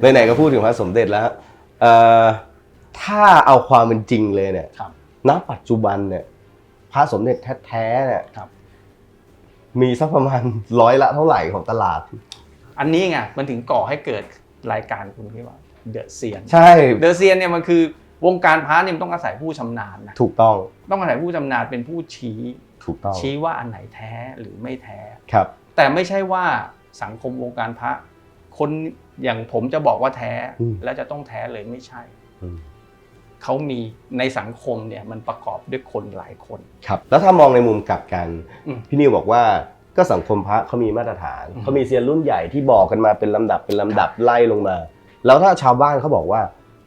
ไหนๆก็พูดถึงพระสมเด็จแล้วเอ่อถ้าเอาความเป็นจริงเลยเนี่ยครับ ณปัจจุบันเนี่ย พระสมเด็จแท้ๆเนี่ยครับ มีสักประมาณร้อยละเท่าไหร่ของตลาด อันนี้ไงมันถึงก่อให้เกิดรายการคุณที่ว่าเดอะเซียนใช่เดอะเซียนเนี่ยมันคือวงการพระเนี่ยมันต้องอาศัยผู้ชำนาญนะถูกต้องต้องอาศัยผู้ชำนาญเป็นผู้ชี้ถูกต้องชี้ว่าอันไหนแท้หรือไม่แท้ ครับ แต่ไม่ใช่ว่าสังคมวงการพระ คน อย่างผมจะบอกว่าแท้อืม แล้วจะต้องแท้เลยไม่ใช่ อืมเขามีในสังคมเนี่ยมันประกอบด้วยคนหลายคน ครับแล้วถ้ามองในมุมกลับกัน อืม พี่นิวบอกว่าก็สังคมพระเขามีมาตรฐานอืม เขามีเซียนรุ่นใหญ่ที่บอกกันมาเป็นลำดับเป็นลำดับไล่ลงมา แล้วถ้าชาวบ้านเขาบอกว่า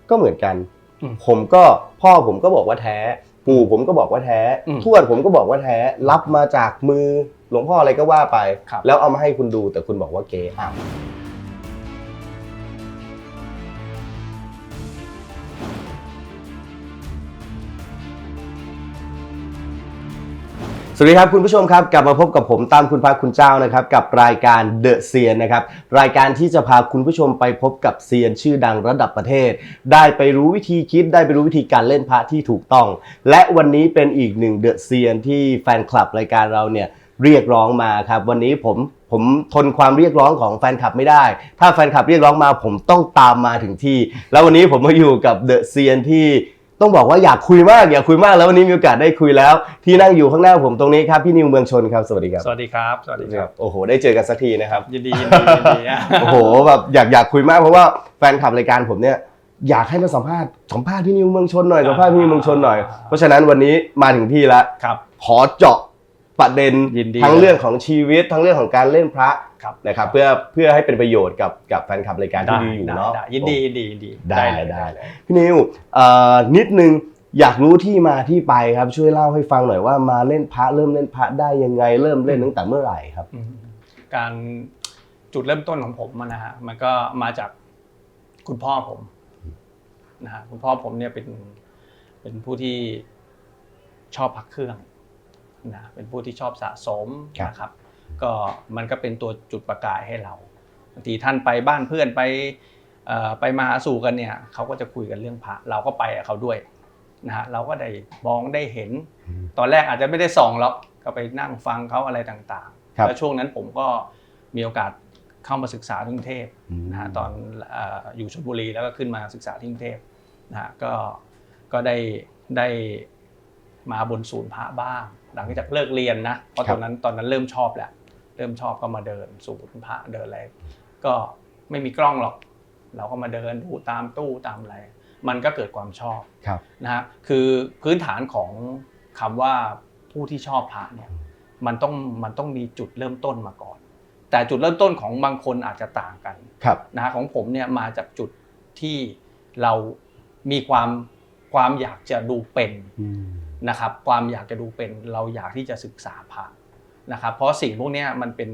ก็เหมือนกัน อืม ผมก็พ่อผมก็บอกว่าแท้ ปู่ผมก็บอกว่าแท้ อืมทวดผมก็บอกว่าแท้ รับมาจากมือหลวงพ่ออะไรก็ว่าไป ครับ แล้วเอามาให้คุณดูแต่คุณบอกว่าเก๊อ้าว วัสดีครับคุณผู้ชมครับกลับมาพบกับผมตามคุณพระคุณเจ้านะครับกับรายการเดอะเซียนนะครับรายการที่จะพาคุณผู้ชมไปพบกับเซียนชื่อดังระดับประเทศ ได้ไปรู้วิธีคิดได้ไปรู้วิธีการเล่นพระที่ถูกต้อง และวันนี้เป็นอีกหนึ่งเดอะเซียนที่แฟนคลับรายการเราเนี่ยเรียกร้องมาครับวันนี้ผมผมทนความเรียกร้องของแฟนคลับไม่ได้ ถ้าแฟนคลับเรียกร้องมาผมต้องตามมาถึงที่ แล้ววันนี้ผมมาอยู่กับเดอะเซียนที่ ต้องบอกว่าอยากคุยมากอยากคุยมากแล้ววันนี้มีโอกาสได้คุยแล้ว ที่นั่งอยู่ข้างหน้าผมตรงนี้ครับพี่นิวเมืองชนครับสวัสดีครับสวัสดีครับ สวัสดีครับโอ้โหได้เจอกันสักทีนะครับยินดียินดียินดีอะโอ้โหแบบอยากอยากคุยมากเพราะว่าแฟนคลับรายการผมเนี่ยอยากให้มาสัมภาษณ์สัมภาษณ์พี่นิวเมืองชนหน่อยสัมภาษณ์พี่นิวเมืองชนหน่อยเพราะฉะนั้นวันนี้มาถึงที่แล้วครับขอเจาะ ประเด็นยินดีทั้งเรื่องของชีวิตทั้งเรื่องของการเล่นพระครับนะครับ เพื่อเพื่อให้เป็นประโยชน์กับกับแฟนคลับรายการที่ดูอยู่เนาะได้ยินดียินดียินดีได้เลยได้เลยพี่นิวเอ่อนิดนึงอยากรู้ที่มาที่ไปครับช่วยเล่าให้ฟังหน่อยว่ามาเล่นพระเริ่มเล่นพระได้ยังไงเริ่มเล่นตั้งแต่เมื่อไหร่ครับอืมการจุดเริ่มต้นของผมอะนะฮะมันก็มาจากคุณพ่อผมนะฮะคุณพ่อผมเนี่ยเป็นเป็นผู้ที่ชอบพักเครื่อง นะเป็นผู้ที่ชอบสะสมครับนะครับก็มันก็เป็นตัวจุดประกายให้เราบางทีท่านไปบ้านเพื่อนไปเอ่อไปมาหาสู่กันเนี่ยเขาก็จะคุยกันเรื่องพระเราก็ไปกับเขาด้วยนะฮะเราก็ได้มองได้เห็น ตอนแรกอาจจะไม่ได้ส่องหรอกก็ไปนั่งฟังเขาอะไรต่างครับๆแล้วช่วงนั้นผมก็มีโอกาสเข้ามาศึกษาที่กรุงเทพนะฮะตอนเอ่ออยู่ชลบุรีแล้วก็ขึ้นมาศึกษาที่กรุงเทพนะฮะก็ก็ได้ได้ มาบนศูนย์พระบ้าง หลังจากเลิกเรียนนะเพราะครัตบอนนั้นตอนนั้นเริ่มชอบแหละเริ่มชอบก็มาเดินศูนย์พระเดินอะไรก็ไม่มีกล้องหรอก เราก็มาเดินดูตามตู้ตามอะไร มันก็เกิดความชอบครับนะฮะคือพื้นฐานของคำว่าผู้ที่ชอบพระเนี่ยมันต้องมันต้องมีจุดเริ่มต้นมาก่อน แต่จุดเริ่มต้นของบางคนอาจจะต่างกันครับนะฮะของผมเนี่ยมาจากจุดที่เรามีความความอยากจะดูเป็น นะครับความอยากจะดูเป็นเราอยากที่จะศึกษาพระนะครับเพราะสิ่งพวกเนี้ยมันเป็น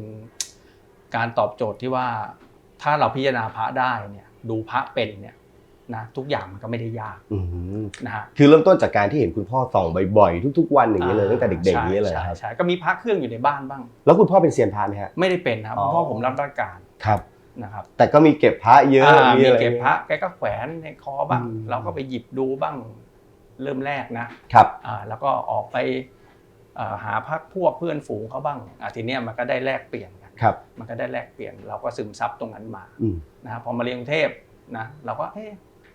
การตอบโจทย์ที่ว่าถ้าเราพิจารณาพระได้เนี่ยดูพระเป็นเนี่ยนะทุกอย่างมันก็ไม่ได้ยากอืมนะฮะคือเริ่มต้นจากการที่เห็นคุณพ่อส่องบ่อยๆทุก ๆ วันอย่างนี้เลยตั้งแต่เด็กๆอย่างนี้เลยใช่ครับใช่ก็มีพระเครื่องอยู่ในบ้านบ้าง แล้วคุณพ่อเป็นเซียนพระไหมฮะไม่ได้เป็นนะครับอ๋อคุณพ่อผมรับราชการครับนะครับ แต่ก็มีเก็บพระเยอะอ่ามีอะไรเก็บพระแกก็แขวนในคอบ้างอืมเราก็ไปหยิบดูบ้าง เริ่มแรกนะครับอ่าแล้วก็ออกไปอ่าหาพักพวกเพื่อนฝูงเขาบ้างอ่าทีเนี้ยมันก็ได้แลกเปลี่ยนกันครับมันก็ได้แลกเปลี่ยน เราก็ซึมซับตรงนั้นมาอืมนะครับพอมาเรียนกรุงเทพนะเราก็เอ๊ะ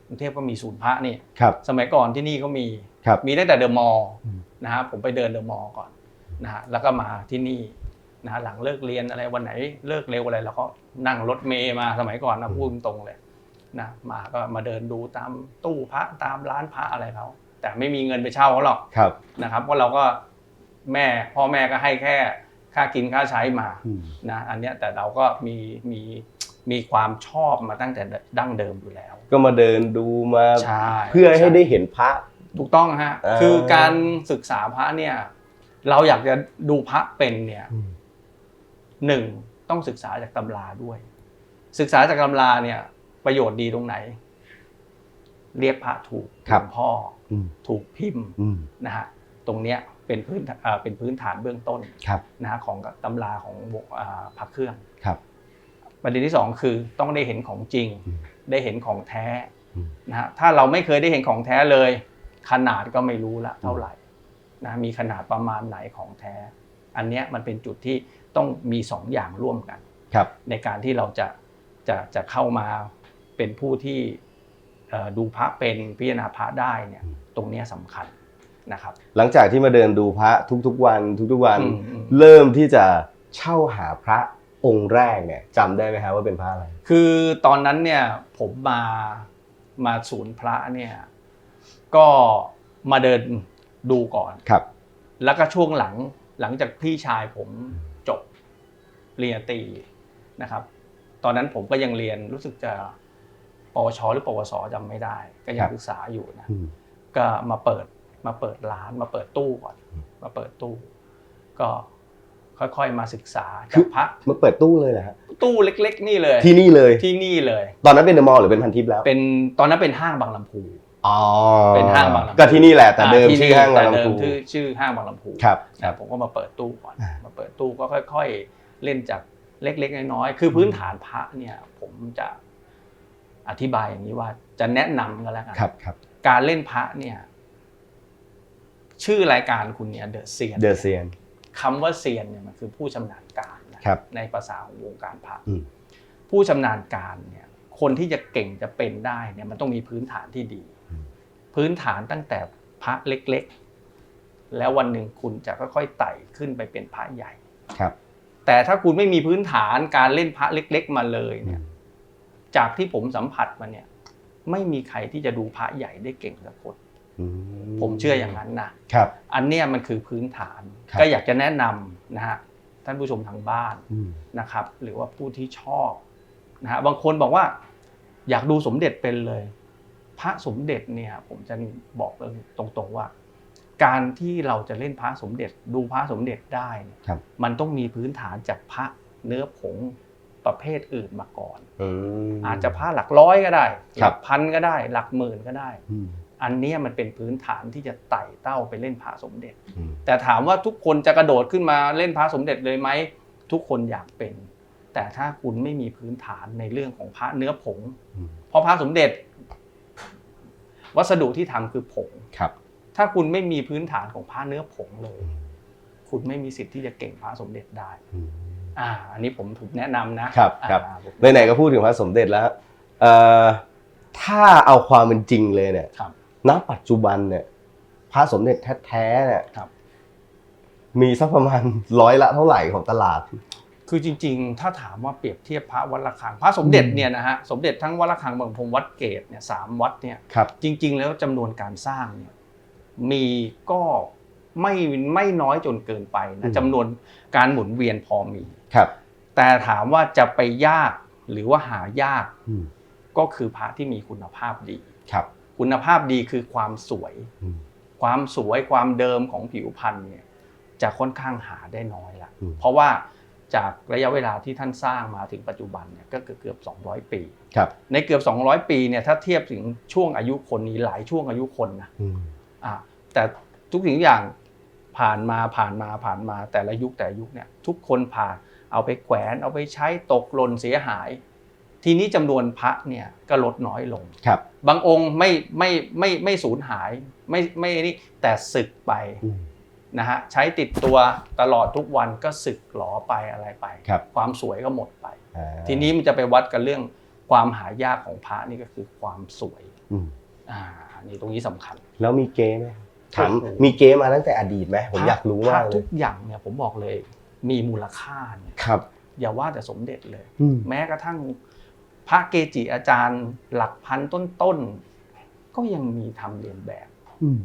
กรุงเทพก็มีศูนย์พระนี่ ครับ สมัยก่อนที่นี่ก็มี ครับมีตั้งแต่เดอะมอลล์อืม นะฮะผมไปเดินเดอะมอลล์ก่อนนะฮะแล้วก็มาที่นี่นะฮะหลังเลิกเรียนอะไรวันไหนเลิกเร็วอะไรเราก็นั่งรถเมย์มาสมัยก่อนนะพูดตรงๆเลยนะมาก็มาเดินดูตามตู้พระตามร้านพระอะไรเขา แต่ไม่มีเงินไปเช่าเขาหรอกครับ นะครับเพราะเราก็แม่พ่อแม่ก็ให้แค่ค่ากินค่าใช้มาอืม นะอันเนี้ยแต่เราก็มีมีมีความชอบมาตั้งแต่ดั้งเดิมอยู่แล้วก็มาเดินดูมาใช่เพื่อให้ได้เห็นพระ ถูกต้องฮะเอ่อ คือการศึกษาพระเนี่ย เราอยากจะดูพระเป็นเนี่ยหนึ่งต้องศึกษาจากตำราด้วย ศึกษาจากตำราเนี่ย ประโยชน์ดีตรงไหน เรียกพระถูกครับ หลวงพ่ออืม ถูกพิมพ์อืมนะฮะตรงเนี้ยเป็นพื้นเอ่อเป็นพื้นฐานเบื้องต้นครับนะฮะของตำราของวงอ่าพระเครื่องครับ ประเด็นที่สองคือต้องได้เห็นของจริงอืมได้เห็นของแท้อืมนะฮะถ้าเราไม่เคยได้เห็นของแท้เลย ขนาดก็ไม่รู้ละเท่าไหร่นะมีขนาดประมาณไหนของแท้ อันเนี้ยมันเป็นจุดที่ต้องมีสองอย่างร่วมกันครับ ในการที่เราจะจะจะเข้ามาเป็นผู้ที่เอ่อดูพระเป็นพิจารณาพระได้เนี่ย ตรงเนี้ยสำคัญนะครับ หลังจากที่มาเดินดูพระทุกๆวันทุกๆวันอืมอืมเริ่มที่จะเช่าหาพระองค์แรกเนี่ยจำได้ไหมครับว่าเป็นพระอะไร คือตอนนั้นเนี่ยผมมามาศูนย์พระเนี่ยก็มาเดินดูก่อนครับ แล้วก็ช่วงหลังหลังจากพี่ชายผมจบปริญญาตรีนะครับ ตอนนั้นผมก็ยังเรียนรู้สึกจะปวชหรือปวสจำไม่ได้ ก็ยัครังบศึกษาอยู่นะอืม ก็มาเปิดมาเปิดร้านมาเปิดตู้ก่อนอืมมาเปิดตู้ ก็ค่อยๆมาศึกษาคืจากอพระมาเปิดตู้เลยเหรอฮะตู้เล็ก ๆ นี่เลย ที่นี่เลยที่นี่เลย ตอนนั้นเป็นเดอะมอลล์หรือเป็นพันทิปแล้ว เป็นตอนนั้นเป็นห้างบางลำพูอ๋อเป็นห้างบางลำพูก็ที่นี่แหละแต่เดิมที่ชื่นี่อห้างบางแต่เดิลำมพูชื่อชื่อห้างบางลำพูครับนะผมก็มาเปิดตู้ก่อนอ่ามาเปิดตู้ก็ค่อย ๆ เล่นจากเล็ก ๆ น้อยๆคือพื้นฐานพระเนี่ย ผมจะอธิบายอย่างนี้ว่าจะแนะนำกันแล้วกันครับครับ การเล่นพระเนี่ย ชื่อรายการคุณเนี่ยเดอะเซียนเดอะเซียนคำว่าเซียนเนี่ยมันคือผู้ชำนาญการนะครับ ในภาษาของวงการพระอืม ผู้ชำนาญการเนี่ย คนที่จะเก่งจะเป็นได้เนี่ยมันต้องมีพื้นฐานที่ดีพื้นฐานตั้งแต่พระเล็กๆ แล้ววันหนึ่งคุณจะค่อยๆไต่ขึ้นไปเป็นพระใหญ่ ครับ แต่ถ้าคุณไม่มีพื้นฐานการเล่นพระเล็ก ๆ มาเลยเนี่ย จากที่ผมสัมผัสมาเนี่ย ไม่มีใครที่จะดูพระใหญ่ได้เก่งสักคนอืผมเชื่ออย่างนั้นนะครับ อันเนี้ยมันคือพื้นฐานครับก็อยากจะแนะนำนะฮะท่านผู้ชมทางบ้านอืมนะครับ หรือว่าผู้ที่ชอบนะฮะบางคนบอกว่า อยากดูสมเด็จเป็นเลย พระสมเด็จเนี่ย ผมจะบอกเลยตรงๆว่า การที่เราจะเล่นพระสมเด็จ ดูพระสมเด็จได้เนี่ยครับมันต้องมีพื้นฐานจากพระเนื้อผง ประเภทอื่นมาก่อนอืมอาจจะพระหลักร้อยก็ได้หครัลับกพันก็ได้ หลักหมื่นก็ได้อืมอันเนี้ยมันเป็นพื้นฐานที่จะไต่เต้าไปเล่นพระสมเด็จอืมแต่ถามว่าทุกคนจะกระโดดขึ้นมาเล่นพระสมเด็จเลยไหม ทุกคนอยากเป็น แต่ถ้าคุณไม่มีพื้นฐานในเรื่องของพระเนื้อผงอืมเพราะพระสมเด็จ วัสดุที่ทำคือผงครับ ถ้าคุณไม่มีพื้นฐานของพระเนื้อผงเลยอืมคุณไม่มีสิทธิ์ที่จะเก่งพระสมเด็จได้อืม อ่าอันนี้ผมถูกแนะนำนะครับครับอ่าผมไหนๆก็พูดถึงพระสมเด็จแล้วเอ่อถ้าเอาความเป็นจริงเลยเนี่ยครับ ณปัจจุบันเนี่ยพระสมเด็จแท้ๆเนี่ยครับ มีสักประมาณร้อยละเท่าไหร่ของตลาด คือจริงๆ ถ้าถามว่าเปรียบเทียบพระวัดระฆัง พระสมเด็จอืมเนี่ยนะฮะสมเด็จทั้งวัดระฆังบางพรมวัดเกตเนี่ยสามวัดเนี่ยครับ จริง ๆ แล้วจำนวนการสร้างเนี่ยมีก็ ไม่ไม่น้อยจนเกินไปอืนะมจำนวนการหมุนเวียนพอมีครับ แต่ถามว่าจะไปยากหรือว่าหายากอืมก็คือพระที่มีคุณภาพดีครับ คุณภาพดีคือความสวยอืมความสวยความเดิมของผิวพรรณเนี่ย จะค่อนข้างหาได้น้อยละอืมเพราะว่าจากระยะเวลาที่ท่านสร้างมาถึงปัจจุบันเนี่ยก็เกือบเกือบ200 ปีครับ ในเกือบ 200 ปีเนี่ยถ้าเทียบถึงช่วงอายุคนนี้หลายช่วงอายุคนนะอืมอ่าแต่ทุกสิ่งทุกอย่าง ผ่านมาผ่านมาผ่านมาแต่ละยุคแต่ละยุคเนี่ยทุกคนผ่านเอาไปแขวนเอาไปใช้ตกหล่นเสียหาย ทีนี้จำนวนพระเนี่ยก็ลดน้อยลงครับ บางองค์ไม่ไม่ไม่ไม่สูญหายไม่ไม่นี่แต่สึกไปอืมนะฮะใช้ติดตัวตลอดทุกวันก็สึกหลอไปอะไรไปครับความสวยก็หมดไปอ่าทีนี้มันจะไปวัดกันเรื่องความหายากของพระนี่ก็คือความสวยอืมอ่านี่ตรงนี้สำคัญ แล้วมีเก๊ไหม ถามโอ้โหมีเก๊มาตั้งแต่อดีตไหมผมอยากรู้พมาระกเลทุยกอย่างเนี่ยผมบอกเลยมีมูลค่าเนี่ยครับ อย่าว่าแต่สมเด็จเลยอืมแม้กระทั่งพระเกจิอาจารย์หลักพันต้นๆก็ยังมีทำเรียนแบบอืม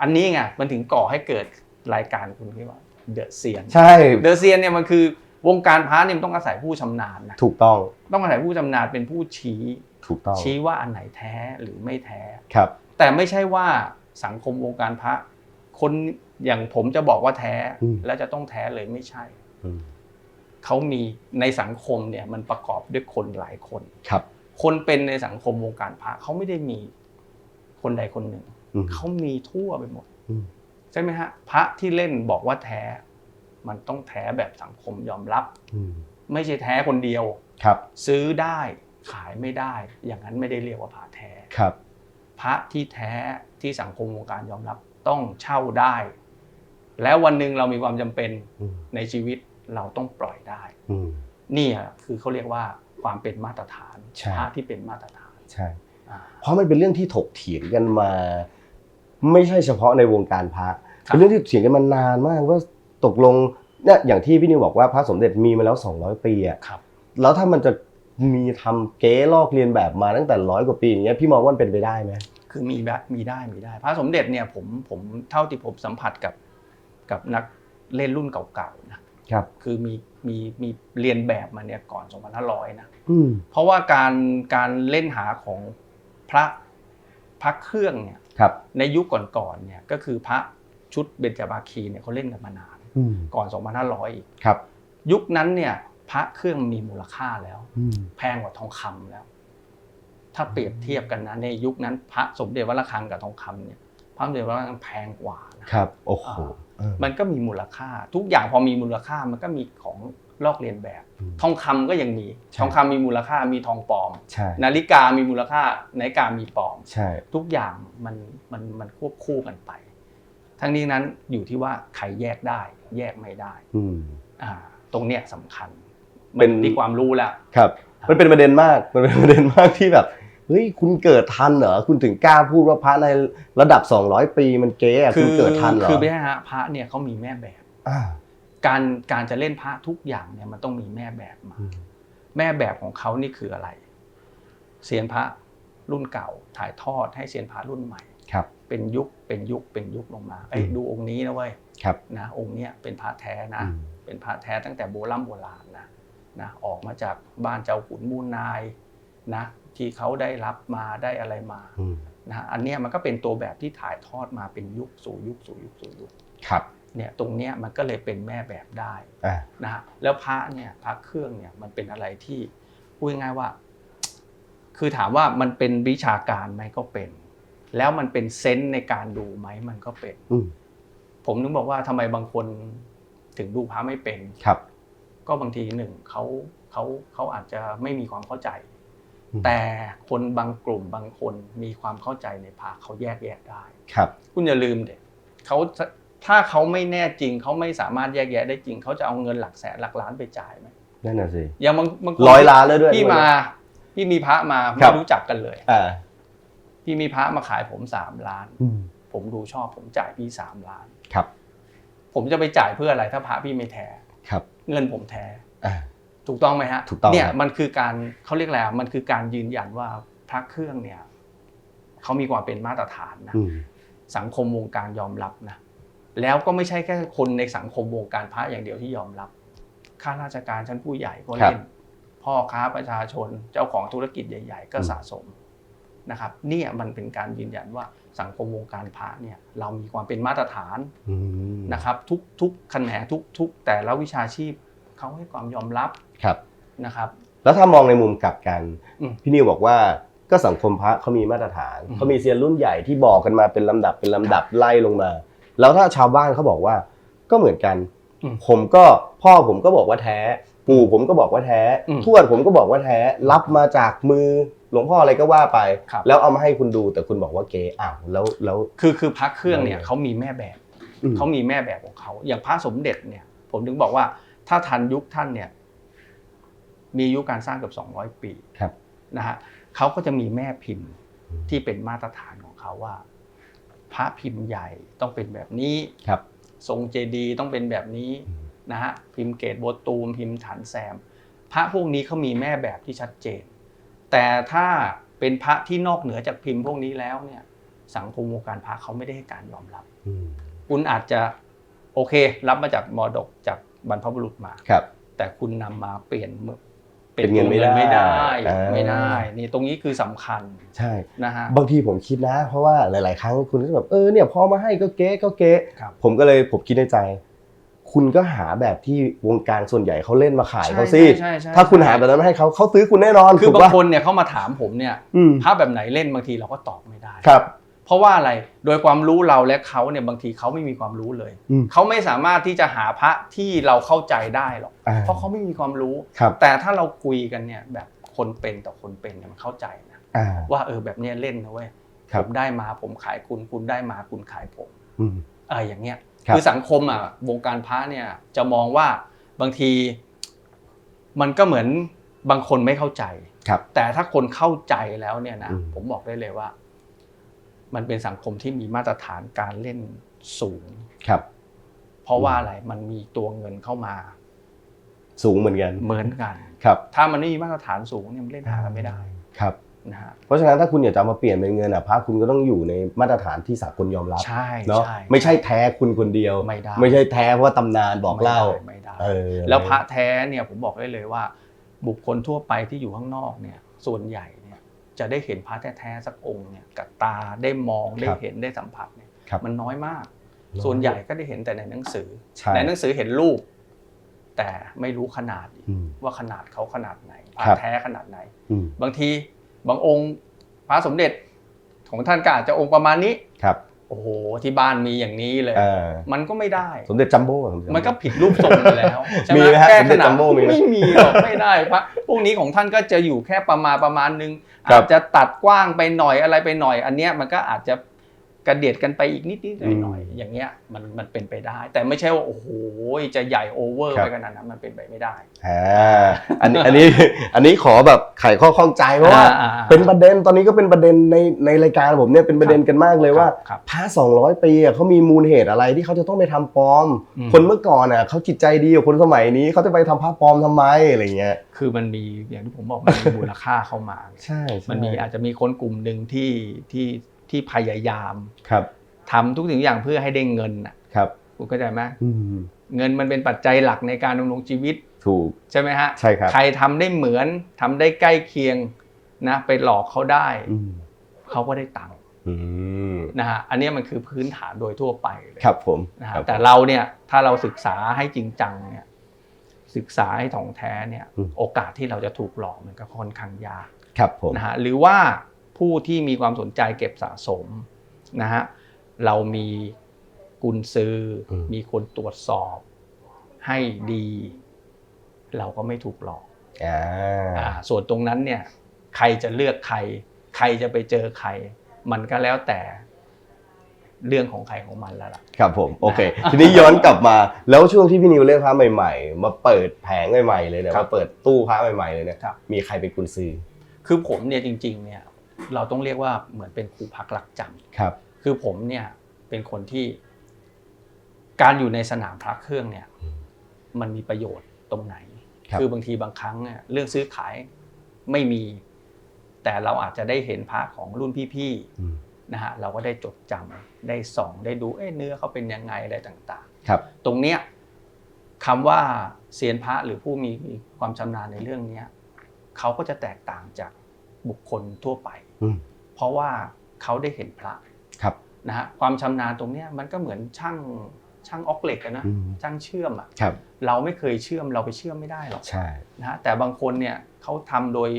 อันนี้ไงมันถึงก่อให้เกิดรายการคุณที่ว่าเดอะเซียนใช่เดอะเซียนเนี่ยมันคือวงการพระเนี่ยมันต้องอาศัยผู้ชำนาญนะถูกต้องต้องอาศัยผู้ชำนาญเป็นผู้ชี้ถูกต้องชี้ว่าอันไหนแท้หรือไม่แท้ครับ แต่ไม่ใช่ว่า สังคมวงการพระคนอย่างผมจะบอกว่าแท้อืมแล้วจะต้องแท้เลยไม่ใช่อืมเขามีในสังคมเนี่ยมันประกอบด้วยคนหลายคนครับ คนเป็นในสังคมวงการพระเขาไม่ได้มีคนใดคนหนึ่งอืมเขามีทั่วไปหมดอืมใช่ไหมฮะ พระที่เล่นบอกว่าแท้ มันต้องแท้แบบสังคมยอมรับอืมไม่ใช่แท้คนเดียวครับ ซื้อได้ขายไม่ได้ อย่างนั้นไม่ได้เรียกว่าพระแท้ครับพ ระที่แท้ที่สังคมวงการยอมรับต้องเช่าได้ แล้ววันหนึ่งเรามีความจำเป็นอืมในชีวิตเราต้องปล่อยได้อืมนี่อะคือเขาเรียกว่าความเป็นมาตรฐานใช่พระที่เป็นมาตรฐานใช่อ่าเพราะมันเป็นเรื่องที่ถกเถียงกันมา ไม่ใช่เฉพาะในวงการพระครับเป็นเรื่องที่เถียงกันมานานมากว่าตกลงเนี่ยอย่างที่พี่นิวบอกว่าพระสมเด็จมีมาแล้ว 200 ปีอะครับแล้วถ้ามันจะมีทำเก๊ลอกเรียนแบบมาตั้งแต่ร้อยกว่าปีอย่างเงี้ยพี่มองว่ามันเป็นไปได้ไหม คือมีแบบมีได้มีได้ พระสมเด็จเนี่ยผมผมเท่าที่ผมสัมผัสกับกับนักเล่นรุ่นเก่าๆนะครับคือมีมีมีเรียนแบบมาเนี่ยก่อน2500นะอืมเพราะว่าการการเล่นหาของพระพระเครื่องเนี่ยครับในยุคก่อนๆเนี่ยก็คือพระชุดเบญจบาคีเนี่ยเขาเล่นกันมานานอืมก่อน 2500อีกครับยุคนั้นเนี่ยพระเครื่องมีมูลค่าแล้วอืมแพงกว่าทองคำแล้ว ถ้าเปรียบเทียบกันนะในยุคนั้นพระสมเด็จวัดระฆังกับทองคำเนี่ยพระสมเด็จวัดระฆังแพงกว่านะครับโอ้โหเออมันก็มีมูลค่า ทุกอย่างพอมีมูลค่ามันก็มีของลอกเลียนแบบอืมทองคำก็ยังมีใช่ทองคำมีมูลค่ามีทองปลอมใช่นาฬิกามีมูลค่านาฬิกามีปลอมใช่ทุกอย่างมันมันมันควบคู่กันไป ทั้งนี้นั้นอยู่ที่ว่าใครแยกได้ แยกไม่ได้อืมอ่าตรงเนี้ยสำคัญเป็นมัที่ความรู้แล้วครับ มันเป็นประเด็นมากมันเป็นประเด็นมากที่แบบ เฮ้ยคุณเกิดทันเหรอคุณถึงกล้าพูดว่าพระในระดับ 200 ปีมันเก๊อะคุณเกิดทันเหรอคือไม่ใช่ฮะพระเนี่ยเขามีแม่แบบอ่าการการจะเล่นพระทุกอย่างเนี่ยมันต้องมีแม่แบบมาอืมแม่แบบของเขานี่คืออะไรเซียนพระรุ่นเก่าถ่ายทอดให้เซียนพระรุ่นใหม่ครับ เป็นยุคเป็นยุคเป็นยุคลงมาไอ้ยอืมดูองค์นี้นะเว้ยครับนะองค์เนี้ยเป็นพระแท้นะอืมเป็นพระแท้ตั้งแต่โบราณโบราณนะนะออกมาจากบ้านเจ้าขุนมูลนายนะ ที่เขาได้รับมาได้อะไรมาอืมนะอันเนี้ยมันก็เป็นตัวแบบที่ถ่ายทอดมาเป็นยุคสู่ยุคสู่ยุคสู่ยุคครับเนี่ยตรงเนี้ยมันก็เลยเป็นแม่แบบได้อ่านะฮะแล้วพระเนี่ยพระเครื่องเนี่ยมันเป็นอะไรที่พูดง่ายๆว่า คือถามว่ามันเป็นวิชาการไหมก็เป็น แล้วมันเป็นเซนส์ในการดูไหมมันก็เป็นอืมผมนึกบอกว่าทำไมบางคนถึงดูพระไม่เป็นครับ ก็บางทีหนึ่งเขาเขาเขาอาจจะไม่มีความเข้าใจอืม แต่คนบางกลุ่มบางคนมีความเข้าใจในพระเขาแยกแยะได้ ครับ คุณอย่าลืมเด็กเขาถ้าเขาไม่แน่จริงเขาไม่สามารถแยกแยะได้จริงเขาจะเอาเงินหลักแสนหลักล้านไปจ่ายไหมนั่นน่ะสิอย่างบางบางคนร้อยล้านแล้วด้วยพี่มา พี่มีพระมาครัไม่บรู้จักกันเลยอ่าพี่มีพระมาขายผมสามล้านอืมผมดูชอบผมจ่ายพี่สามล้านครับ ผมจะไปจ่ายเพื่ออะไรถ้าพระพี่ไม่แท้ครับ เงินผมแท้อ่า ถูกต้องไหมฮะถูกต้องเนี่ยครับมันคือการเขาเรียกอะไรอะมันคือการยืนยันว่าพระเครื่องเนี่ยเขามีความเป็นมาตรฐานนะอืมสังคมวงการยอมรับนะแล้วก็ไม่ใช่แค่คนในสังคมวงการพระอย่างเดียวที่ยอมรับข้าราชการชั้นผู้ใหญ่ก็เล่นพ่อค้าประชาชนเจ้าของธุรกิจใหญ่ ๆ ก็สะสมนะครับเนี่ยมันเป็นการยืนยันว่าสังคมวงการพระเนี่ยเรามีความเป็นมาตรฐานอืมนะครับทุกทุกแขนงทุกทุกแต่ละวิชาชีพ เขาให้ความยอมรับครับนะครับ แล้วถ้ามองในมุมกลับกันอืมพี่นิวบอกว่าก็สังคมพระเขามีมาตรฐานอืมเขามีเซียนรุ่นใหญ่ที่บอกกันมาเป็นลำดับเป็นลำดับไล่ลงมา แล้วถ้าชาวบ้านเขาบอกว่าก็เหมือนกันอืมผมก็พ่อผมก็บอกว่าแท้ ปู่ผมก็บอกว่าแท้อืมทวดผมก็บอกว่าแท้ รับมาจากมือหลวงพ่ออะไรก็ว่าไปครับแล้วเอามาให้คุณดูแต่คุณบอกว่าเก๋อ้าวแล้วแล้วคือคือพระเครื่องเนี่ยได้เลยเขามีแม่แบบอืมเขามีแม่แบบของเขาอย่างพระสมเด็จเนี่ย ผมถึงบอกว่า ถ้าทันยุคท่านเนี่ยมีอายุการสร้างเกือบ200 ปีครับนะฮะเขาก็จะมีแม่พิมพ์ที่เป็นมาตรฐานของเขาว่า พระพิมพ์ใหญ่ต้องเป็นแบบนี้ครับ ทรงเจดีย์ต้องเป็นแบบนี้นะฮะพิมพ์เกตโบตูมพิมพ์ฐานแซม พระพวกนี้เขามีแม่แบบที่ชัดเจน แต่ถ้าเป็นพระที่นอกเหนือจากพิมพ์พวกนี้แล้วเนี่ย สังคมวงการพระเขาไม่ได้ให้การยอมรับอืมคุณอาจจะโอเรับมาจากมรดกจาก บรรพบุรุษมาครับ แต่คุณนำมาเปลี่ยนมือเป็นเงินไม่ได้ไม่ได้อ่าไม่ได้นี่ตรงนี้คือสำคัญใช่นะฮะบางทีผมคิดนะ เพราะว่าหลาย ๆ ครั้งคุณก็จะแบบเออเนี่ยพอมาให้ก็เก๊ก็เก๊ครับผมก็เลยผมคิดในใจ คุณก็หาแบบที่วงการส่วนใหญ่เขาเล่นมาขายเขาสิใช่ใช่ใช่ถ้าคุณหาแบบนั้นมาให้เขาเขาซื้อคุณแน่นอนคือถูกบางปะคนเนี่ยเขามาถามผมเนี่ยอืมพระแบบไหนเล่นบางทีเราก็ตอบไม่ได้ครับ เพราะว่าอะไรโดยความรู้เราและเขาเนี่ยบางทีเขาไม่มีความรู้เลย อืม เขาไม่สามารถที่จะหาพระที่เราเข้าใจได้หรอกอ่าเพราะเขาไม่มีความรู้ ครับ แต่ถ้าเราคุยกันเนี่ยแบบคคนเป็นต่อคนเป็นเนี่ยมันเข้าใจนะอ่า ว่าเออแบบเนี้ยเล่นนะเว้ยครัผบ มได้มาผมขายคุณคุณได้มาคุณขายผม อืม เอออย่างเงี้ยครับคือสังคมอะวงการพระเนี่ยจะมองว่าบางที มันก็เหมือนบางคนไม่เข้าใจ ครับแต่ถ้าคนเข้าใจแล้วเนี่ยนะอืมผมบอกได้เลยว่า มันเป็นสังคมที่มีมาตรฐานการเล่นสูงครับ เพราะว่าอะไรมันมีตัวเงินเข้ามา สูงเหมือนกันเหมือนกันครับ ถ้ามันไม่มีมาตรฐานสูงเนี่ยมันเล่นหากันไม่ได้ครับนะฮะเพราะฉะนั้นถ้าคุณอยากจะเอามาเปลี่ยนเป็นเงินอะพระคุณก็ต้องอยู่ในมาตรฐานที่สากลยอมรับใช่เนาะใช่ไม่ใช่แท้คุณคนเดียว ไม่ได้ไม่ใช่แท้เพราะว่าตำนานบอกเล่าไม่ได้เอไม่ได้อแล้วพระแท้เนี่ยผมบอกได้เลยว่า บุคคลทั่วไปที่อยู่ข้างนอกเนี่ย ส่วนใหญ่เนี่ย จะได้เห็นพระแท้ๆสักองค์เนี่ยกับตาได้มองได้เห็นได้สัมผัสเนี่ยครับมันน้อยมากน้อยส่วนใหญ่ก็ได้เห็นแต่ในหนังสือใช่ในหนังสือเห็นรูป แต่ไม่รู้ขนาดอีกอืมว่าขนาดเขาขนาดไหนพระครับแท้ขนาดไหนอืมบางทีบางองค์พระสมเด็จของท่านก็อาจจะองค์ประมาณนี้ครับ โอ้โหที่บ้านมีอย่างนี้เลยเออมันก็ไม่ได้ สมเด็จจัมโบ้อะสเด็จจัโบ้มันก็ผิดรูปทรงไปแล้วใช่ไหมมีไหมฮะแก้สมขเด็จนาจัดมโบ้มีไหมไม่มีหรอกไม่ได้พระพวกนี้ของท่านก็จะอยู่แค่ประมาณประมาณนึงครับอาจจะตัดกว้างไปหน่อยอะไรไปหน่อย อันเนี้ยมันก็อาจจะ กระเดียดกันไปอีกนิดนิดหน่อยหน่อยอย่างเงี้ยมันมันเป็นไปได้ แต่ไม่ใช่ว่าโอ้โหจะใหญ่โอเวอร์ครับไปขนาดนั้นมันเป็นไปไม่ได้อ่าอันนี้อันนี้อันนี้ขอแบบไขข้อข้องใจเพราะว่าอ่าอ่าเป็นประเด็นตอนนี้ก็เป็นประเด็นในในรายการผมเนี่ยเป็นประเด็นกันมากเลยว่าครับพระสองร้อยปีอะเขามีมูลเหตุอะไรที่เขาจะต้องไปทำปลอมอืมคนเมื่อก่อนอะเขาจิตใจดีกว่าคนสมัยนี้เขาจะไปทำพระปลอมทำไมอะไรเงี้ยคือมันมีอย่างที่ผมบอกมันมีมูลค่าเข้ามาใช่ใช่มันมีอาจจะมีคนกลุ่มหนึ่งที่ที่ ที่พยายามครับทำทุกสิ่งทุกอย่างเพื่อให้ได้เงินน่ะครับคุณเข้าใจไหมอืมเงินมันเป็นปัจจัยหลักในการดำรงชีวิตถูกใช่ไหมฮะใช่ครับใครทำได้เหมือนทำได้ใกล้เคียงนะไปหลอกเขาได้อืมเขาก็ได้ตังค์อืมนะฮะอันเนี้ยมันคือพื้นฐานโดยทั่วไปเลยครับผมนะคฮะรับแต่เราเนี่ยถ้าเราศึกษาให้จริงจังเนี่ยศึกษาให้ถ่องแท้เนี่ยโอกาสที่เราจะถูกหลอกมันก็ค่อนข้างยากครับผมนะฮะหรือว่า ผู้ที่มีความสนใจเก็บสะสมนะฮะเรามีกุญซืออมีคนตรวจสอบให้ดี เราก็ไม่ถูกหลอกอ่าอ่าส่วนตรงนั้นเนี่ยใครจะเลือกใคร ใครจะไปเจอใคร มันก็แล้วแต่เรื่องของใครของมันแล้วล่ะ ครับผม โอเค ทีนี้ย้อนกลับมา แล้วช่วงที่พี่นิวเล่นพระใหม่ ๆ มาเปิดแผงใหม่ๆเลยเนี่ยครับมาเปิดตู้พระใหม่ๆเลยเนี่ยครับมีใครเป็นกุญซือ คือผมเนี่ยจริง ๆ เนี่ย เราต้องเรียกว่าเหมือนเป็นครูพักหลักจำครับ คือผมเนี่ยเป็นคนที่การอยู่ในสนามพระเครื่องเนี่ยอืมมันมีประโยชน์ตรงไหนครับอบางทีบางครั้งเนี่ยเรื่องซื้อขายไม่มี แต่เราอาจจะได้เห็นพระของรุ่นพี่อืมๆนะฮะเราก็ได้จดจำได้ส่องได้ดูเอ๊ะเนื้อเขาเป็นยังไงอะไรต่างครับๆตรงเนี้ยคำว่าเซียนพระหรือผู้มีความชำนาญในเรื่องเนี้ยเขาก็จะแตกต่างจาก บุคคลทั่วไปอืมเพราะว่าเขาได้เห็นพระครับนะฮะความชำนาญตรงเนี้ยมันก็เหมือนช่างช่างออกเหล็กอะนะอืมช่างเชื่อมอะครับเราไม่เคยเชื่อมเราไปเชื่อมไม่ได้หรอกใช่นะฮะแต่บางคนเนี่ยเขาทำโดย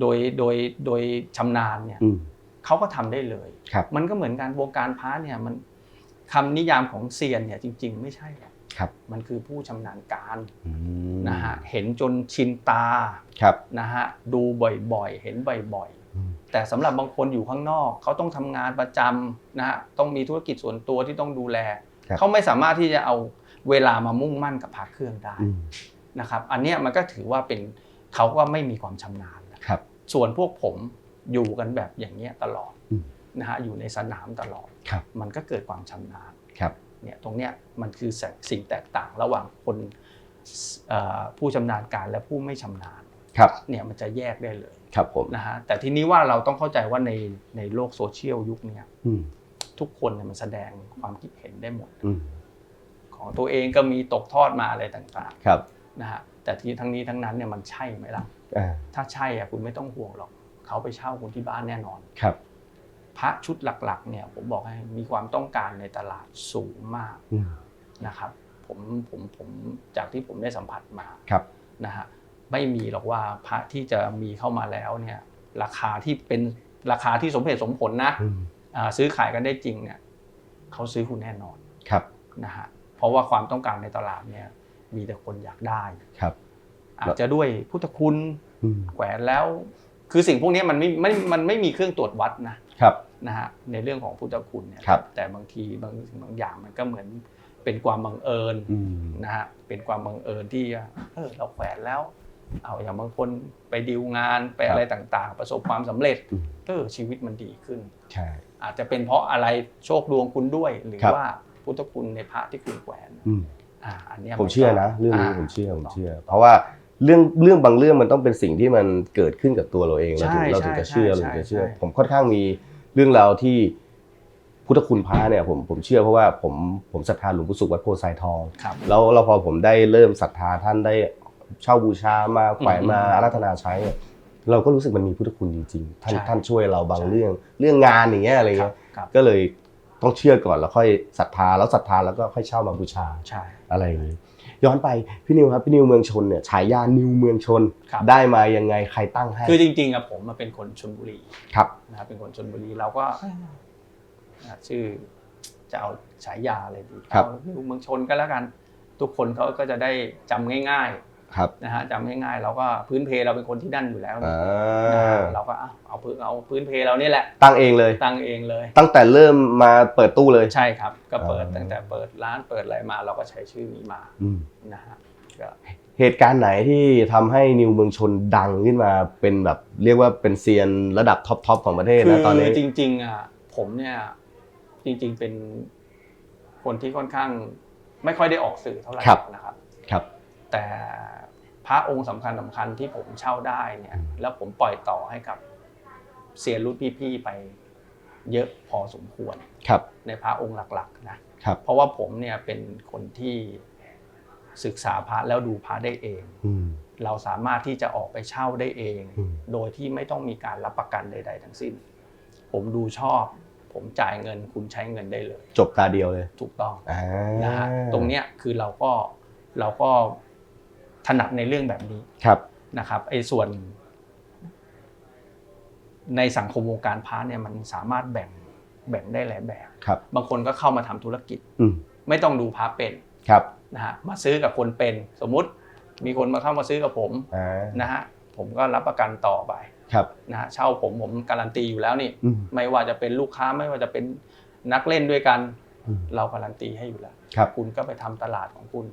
โดยโดยโดยชำนาญเนี่ยอืมเขาก็ทำได้เลยครับมันก็เหมือนการวงการพระเนี่ยมันคำนิยามของเซียนเนี่ยจริง ๆ ไม่ใช่หรอกครับ มันคือผู้ชำนาญการอืมนะฮะเห็นจนชินตาครับนะฮะดูบ่อยๆ เห็นบ่อยๆอืมแต่สำหรับบางคนอยู่ข้างนอก เขาต้องทำงานประจำนะฮะต้องมีธุรกิจส่วนตัวที่ต้องดูแลครับเขาไม่สามารถที่จะเอาเวลามามุ่งมั่นกับพระเครื่องได้อืมนะครับอันเนี้ยมันก็ถือว่าเป็นเขาก็ไม่มีความชำนาญนะครับ ส่วนพวกผมอยู่กันแบบอย่างเงี้ยตลอดอืมนะฮะอยู่ในสนามตลอดครับมันก็เกิดความชำนาญครับ เนี่ยตรงเนี้ยมันคือสิ่งแตกต่างระหว่างคนเอ่อผู้ชำนาญการและผู้ไม่ชำนาญครับเนี่ยมันจะแยกได้เลยครับผมนะฮะแต่ทีนี้ว่าเราต้องเข้าใจว่าในในโลกโซเชียลยุคเนี้ยอืมทุกคนเนี่ยมันแสดงความคิดเห็นได้หมดอืมของตัวเองก็มีตกทอดมาอะไรต่างครับๆนะฮะแต่ที่ทั้งนี้ทั้งนั้นเนี่ยมันใช่ไหมล่ะอ่าถ้าใช่อะคุณไม่ต้องห่วงหรอกเขาไปเช่าคุณที่บ้านแน่นอนครับ พระชุดหลักๆเนี่ยผมบอกให้มีความต้องการในตลาดสูงมากอืมนะครับผมผมผมจากที่ผมได้สัมผัสมาครับนะฮะไม่มีหรอกว่าพระที่จะมีเข้ามาแล้วเนี่ยราคาที่เป็นราคาที่สมเหตุสมผลนะอืมอ่าซื้อขายกันได้จริงเนี่ยเขาซื้อคุณแน่นอนครับนะฮะเพราะว่าความต้องการในตลาดเนี่ยมีแต่คนอยากได้ครับอาจจะด้วยพุทธคุณอืมแขวนแล้ว คือสิ่งพวกนี้มันไม่ไม่มันไม่มีเครื่องตรวจวัดนะ ครับนะฮะในเรื่องของพุทธคุณเนี่ยครับแต่บางทีบางสิ่งบางอย่างมันก็เหมือนเป็นความบังเอิญอืมนะฮะเป็นความบังเอิญที่เออเราแขวนแล้วเอาอย่างบางคนไปดีลงานไปอะไรต่างๆ ประสบความสำเร็จอืมเออชีวิตมันดีขึ้นใช่อาจจะเป็นเพราะอะไรโชคดวงคุณด้วยหรือครับว่าพุทธคุณในพระที่คุณแขวนอืมอ่าอันเนี้ยผมเชื่อนะก็เรื่องนี้าผมเชื่อผมเชื่อ เพราะว่าเรื่องเรื่องบางเรื่องมันต้องเป็นสิ่งที่มันเกิดขึ้นกับตัวเราเองเราถึงใช่เราถึงจะเชื่อใช่เราถึงจะเชื่อใช่ผมค่อนข้างมี เรื่องราวที่พุทธคุณพระเนี่ยผมผมเชื่อเพราะว่าผมผมศรัทธาหลวงปู่สุขวัดโพไซทองครับแล้วเราพอผมได้เริ่มศรัทธาท่านได้เช่าบูชามาแขวนอืมมาอาราธนาใช้เนี่ยเราก็รู้สึกมันมีพุทธคุณจริงๆท่านใช่ท่านช่วยเราบางใช่เรื่องเรื่องงานอย่างเงี้ยอะไรครัเงี้บยครับก็เลยต้องเชื่อก่อนแล้วค่อยศรัทธาแล้วศรัทธาแล้วก็ค่อยเช่ามาบูชาใช่อะไรอย่างนี้ ย้อนไปพี่นิวครับพี่นิวเมืองชนเนี่ยฉายานิวเมืองชนครับได้มายังไงใครตั้งให้คือจริงๆอะผมมาเป็นคนชนบุรีครับนะครับเป็นคนชนบุรีเราก็นะชื่อจะเอาฉายาอะไรดีครับเอานิวเมืองชนก็แล้วกัน ทุกคนเขาก็จะได้จำง่ายครับๆนะฮะจำง่ายๆเราก็พื้นเพเราเป็นคนที่นั่นอยู่แล้วอ่นะาฮะ เราก็เอาเอาพื้นเอาพื้นเพเรานี่แหละตั้งเองเลย ตั้งเองเลย ตั้งแต่เริ่มมาเปิดตู้เลยใช่ครับ ก็เปิดอ่าตั้งแต่เปิดร้านเปิดอะไรมาเราก็ใช้ชื่อนี้มาอืมนะฮะก็เหตุการณ์ไหนที่ทำให้นิวเมืองชนดังขึ้นมาเป็นแบบเรียกว่าเป็นเซียนระดับท็อปทอปของประเทศคืนะอตอนนี้จริงๆอะผมเนี่ยจริง ๆเป็นคนที่ค่อนข้างไม่ค่อยได้ออกสื่อเท่าไหร่ครับนะครับ ครับ แต่พระองค์สำคัญสำคัญที่ผมเช่าได้เนี่ยอืมแล้วผมปล่อยต่อให้กับ เสียรุ่นพี่ๆไปเยอะพอสมควรครับ ในพระองค์หลักๆนะครับเพราะว่าผมเนี่ยเป็นคนที่ศึกษาพระแล้วดูพระได้เองอืมเราสามารถที่จะออกไปเช่าได้เองอืมโดยที่ไม่ต้องมีการรับประกันใด ๆ ทั้งสิ้น ผมดูชอบ ผมจ่ายเงินคุณใช้เงินได้เลย จบตาเดียวเลย ถูกต้องอ่านะฮะตรงเนี้ยคือเราก็เราก็ถนัดในเรื่องแบบนี้ครับนะครับไอ้ส่วน ในสังคมวงการพระเนี่ยมันสามารถแบ่งแบ่งได้หลายแบบครับ บางคนก็เข้ามาทำธุรกิจอืมไม่ต้องดูพระเป็นครับนะฮะมาซื้อกับคนเป็นสมมุติมีคนมาเข้ามาซื้อกับผมอ่านะฮะผมก็รับประกันต่อไปครับนะฮะเช่าผมผมการันตีอยู่แล้วนี่อืมไม่ว่าจะเป็นลูกค้าไม่ว่าจะเป็นนักเล่นด้วยกันอืมเราการันตีให้อยู่แล้วครับคุณก็ไปทำตลาดของคุณ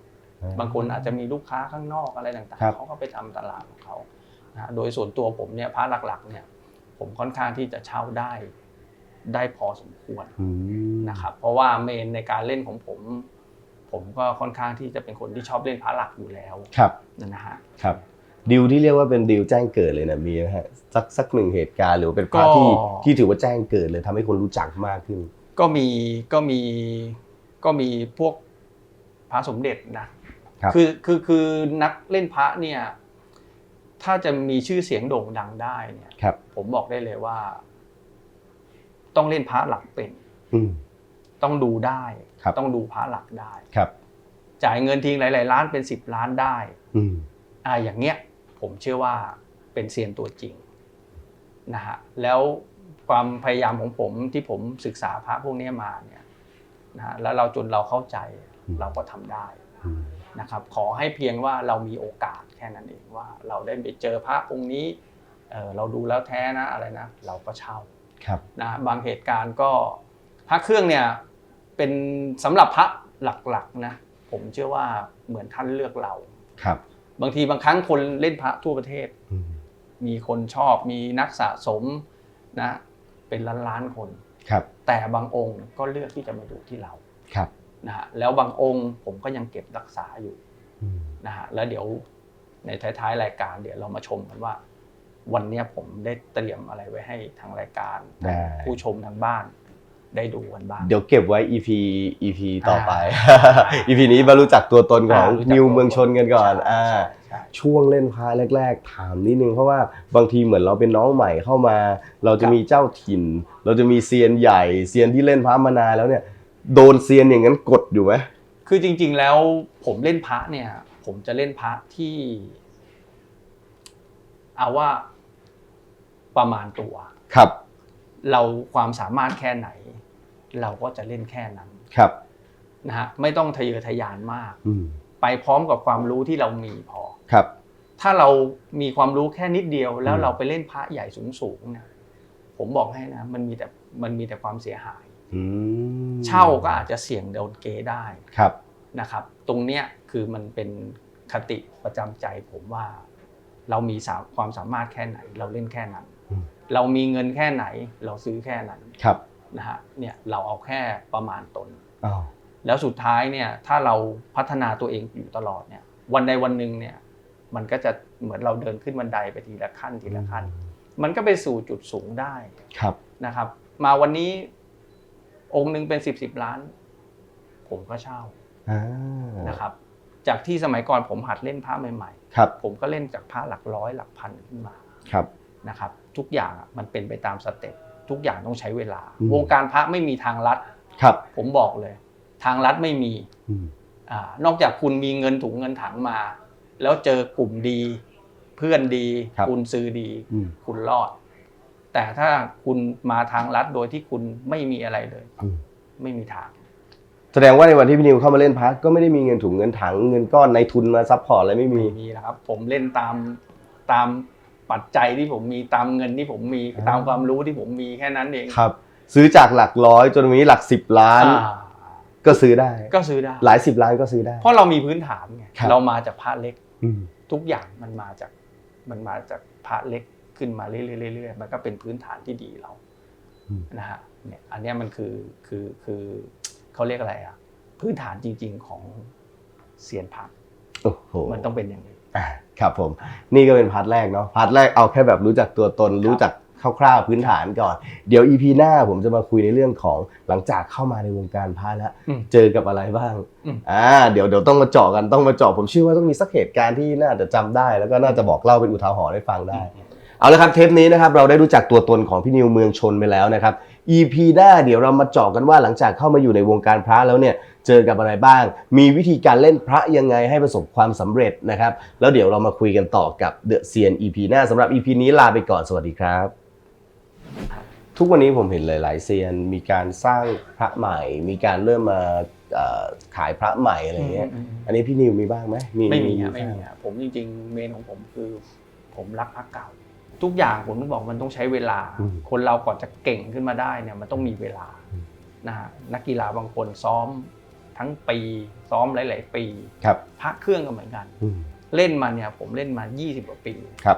อ่บางคนอาจจะมีลูกค้าข้างนอกอะไรต่างครับๆเขาก็ไปทำตลาดของเขานะฮะโดยส่วนตัวผมเนี่ยพระหลักๆเนี่ย ผมค่อนข้างที่จะเช่าได้ได้พอสมควรอืมนะครับ เพราะว่าเมนในการเล่นของผม ผมก็ค่อนข้างที่จะเป็นคนที่ชอบเล่นพระหลักอยู่แล้วครับนะฮะครับดิวที่เรียกว่าเป็นดิวแจ้งเกิดเลยนะมีไหมฮะสักสักหนึ่งเหตุการณ์หรือว่าเป็นพระที่ก็ที่ถือว่าแจ้งเกิดเลยทำให้คนรู้จักมากขึ้น ก็มีก็มีก็มีพวกพระสมเด็จนะครับอคือคือนักเล่นพระเนี่ย ถ้าจะมีชื่อเสียงโด่งดังได้เนี่ยครับ ผมบอกได้เลยว่า ต้องเล่นพระหลักเป็นอืมต้องดูได้ครับต้องดูพระหลักได้ครับ จ่ายเงินทิ้งหลาย ๆ ล้านเป็นสิบล้านได้อืมอ่าอย่างเงี้ย ผมเชื่อว่าเป็นเซียนตัวจริงนะฮะแล้วความพยายามของผมที่ผมศึกษาพระพวกเนี้ยมาเนี่ยนะฮะแล้วเราจนเราเข้าใจเราก็ทำได้อืมนะครับ ขอให้เพียงว่าเรามีโอกาส แค่นั้นเองว่าเราได้ไปเจอพระองค์นี้เออเราดูแล้วแท้นะอะไรนะ เราก็เช่าครับนะบางเหตุการณ์ก็พระเครื่องเนี่ยเป็นสำหรับพระหลักๆนะผมเชื่อว่าเหมือนท่านเลือกเราครับ บางทีบางครั้งคนเล่นพระทั่วประเทศอืมมีคนชอบมีนักสะสมนะเป็นล้านล้านๆคนครับ แต่บางองค์ก็เลือกที่จะมาดูที่เราครับนะฮะแล้วบางองค์ผมก็ยังเก็บรักษาอยู่อืมนะฮะแล้วเดี๋ยว ในท้ายๆ รายการเดี๋ยวเรามาชมกันว่า วันเนี้ยผมได้เตรียมอะไรไว้ให้ทางรายการได้ผู้ชมทางบ้านได้ดูกันบ้าง เดี๋ยวเก็บไว้ EP EP ต่อไปอ่ EP นี้มารู้จักตัวตนของารู้จักนิวเมืองชนกันก่อนใช่อ่าใช่ใช่ช่วงเล่นพาแรก ๆ ถามนิดนึงเพราะว่าบางทีเหมือนเราเป็นน้องใหม่เข้ามา เราจะมีเจ้าถิ่น เราจะมีเซียนใหญ่เซียนที่เล่นพระมานานแล้วเนี่ย โดนเซียนอย่างนั้นกดอยู่ไหมคือจริง ๆ แล้วผมเล่นพระเนี่ย ผมจะเล่นพระที่ เอาว่าประมาณตัว ครับ เราความสามารถแค่ไหน เราก็จะเล่นแค่นั้นครับนะฮะไม่ต้องทะเยอทะยานมาก อืมไปพร้อมกับความรู้ที่เรามีพอ ครับ ถ้าเรามีความรู้แค่นิดเดียว แล้วอืมเราไปเล่นพระใหญ่สูงสูงๆเนี่ยผมบอกให้นะมันมีแต่มันมีแต่ความเสียหาย อืมเช่าก็อาจจะเสี่ยงโดนเกได้ ครับ นะครับ ตรงเนี้ยคือมันเป็นคติประจำใจผมว่าเรามีสาความสามารถแค่ไหน เราเล่นแค่นั้นอืมเรามีเงินแค่ไหน เราซื้อแค่นั้นครับนะฮะเนี่ยเราเอาแค่ประมาณตนอ้าวแล้วสุดท้ายเนี่ยถ้าเราพัฒนาตัวเองอยู่ตลอดเนี่ย วันใดวันหนึ่งเนี่ย มันก็จะเหมือนเราเดินขึ้นบันไดไปทีละขั้นทีละขั้น มันก็ไปสู่จุดสูงได้ครับนะครับ มาวันนี้องค์หนึ่งเป็นสิบสิบล้าน ผมก็เช่าอ่า นะครับ จากที่สมัยก่อนผมหัดเล่นพระใหม่ครับๆผมก็เล่นจากพระหลักร้อยหลักพันขึ้นมาครับนะครับ ทุกอย่างอะมันเป็นไปตามสเต็ปทุกอย่างต้องใช้เวลาอืมวงการพระไม่มีทางลัดครับ ผมบอกเลย ทางลัดไม่มีอืมอานอกจากคุณมีเงินถุงเงินถังมา แล้วเจอกลุ่มดี เพื่อนดีครับคุณซื้อดีอืมคุณรอด แต่ถ้าคุณมาทางลัดโดยที่คุณไม่มีอะไรเลยอืมไม่มีทางแส ดงว่าในวันที่พี่นิวเข้ามาเล่นพาร์ทก็ไม่ได้มีเงินถุงเงินถังเงินก้อนในทุนมาซัพพอร์ตอะไรไม่มีไม่มีนะครับ ผมเล่นตามตามปัจจัยที่ผมมีตามเงินที่ผมมีอ่าตามความรู้ที่ผมมีแค่นั้นเองครับ ซื้อจากหลักร้อยจนวันนี้หลักสิบล้าน อ่าก็ซื้อได้ ก็ซื้อได้ หลายสิบล้านก็ซื้อได้ เพราะเรามีพื้นฐานไงครับ เรามาจากพระเล็ก อืม ทุกอย่างมันมาจากมันมาจากพระเล็กขึ้นมาเรื่อยๆเรื่อยๆมันก็เป็นพื้นฐานที่ดีเราอืม นะฮะเนี่ยอันเนี้ยมันคือคือคือ เขาเรียกอะไรอะพื้นฐานจริง ๆของเซียนพระโอ้โหมันต้องเป็นอย่างนี้อ่าครับผม นี่ก็เป็นพาร์ทแรกเนาะพาร์ทแรกเอาแค่แบบรู้จักตัวตนรู้จักคร่าวๆพื้นฐานก่อน เดี๋ยว EP หน้าผมจะมาคุยในเรื่องของหลังจากเข้ามาในวงการพาร์ทแล้วอืมเจอกับอะไรบ้างอืมอ่าเดี๋ยวเดี๋ยวต้องมาเจาะกันต้องมาเจาะผมเชื่อว่าต้องมีสักเหตุการณ์ที่น่าจะจำได้ แล้วก็น่าจะบอกเล่าเป็นอุทาหรณ์ให้ฟังได้ เอาละครับเทปนี้นะครับเราได้รู้จักตัวตนของพี่นิวเมืองชนไปแล้วนะครับ EP หน้าเดี๋ยวเรามาเจาะกันว่าหลังจากเข้ามาอยู่ในวงการพระแล้วเนี่ยเจอกับอะไรบ้าง มีวิธีการเล่นพระยังไงให้ประสบความสำเร็จนะครับ แล้วเดี๋ยวเรามาคุยกันต่อกับเดอะเซียน EP หน้าสำหรับ EP นี้ลาไปก่อนสวัสดีครับ ทุกวันนี้ผมเห็นหลาย ๆ เซียนมีการสร้างพระใหม่ มีการเริ่มมาเอ่อขายพระใหม่อะไรเงี้ย อืมอืมอันนี้พี่นิวมีบ้างไหมไม่มีฮะไม่มีฮะผมจริงๆเมนของผมคือ ผมรักพระเก่า ทุกอย่างผมต้องบอกมันต้องใช้เวลา คนเราก่อนจะเก่งขึ้นมาได้เนี่ยมันต้องมีเวลานะฮะนักกีฬาบางคนซ้อมทั้งปี ซ้อมหลาย ๆ ปีครับพระเครื่องก็เหมือนกันอืมเล่นมาเนี่ยผมเล่นมา 20 กว่าปีครับ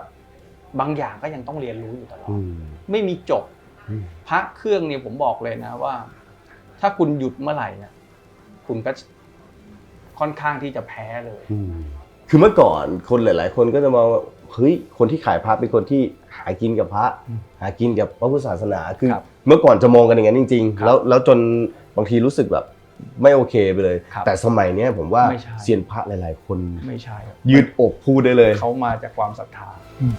บางอย่างก็ยังต้องเรียนรู้อยู่ตลออืดมไม่มีจบอืมพระเครื่องเนี่ยผมบอกเลยนะว่า ถ้าคุณหยุดเมื่อไหร่เนี่ยคุณก็ค่อนข้างที่จะแพ้เลยอืมคือเมื่อก่อนคนหลาย ๆ คนก็จะมองว่า เฮ้ยคนที่ขายพระเป็นคนที่หากินกับพระอืมหากินกับพระพุทธศาสนาคือครับเมื่อก่อนจะมองกันอย่างนั้นจริงครัๆบแล้วแล้วจนบางทีรู้สึกแบบไม่โอเคไปเลยครับแต่สมัยเนี้ยผมว่าไม่ใช่เซียนพระหลาย ๆ คนไม่ใช่ยืดอกพูดได้เลยเขามาจากความศรัทธาอืม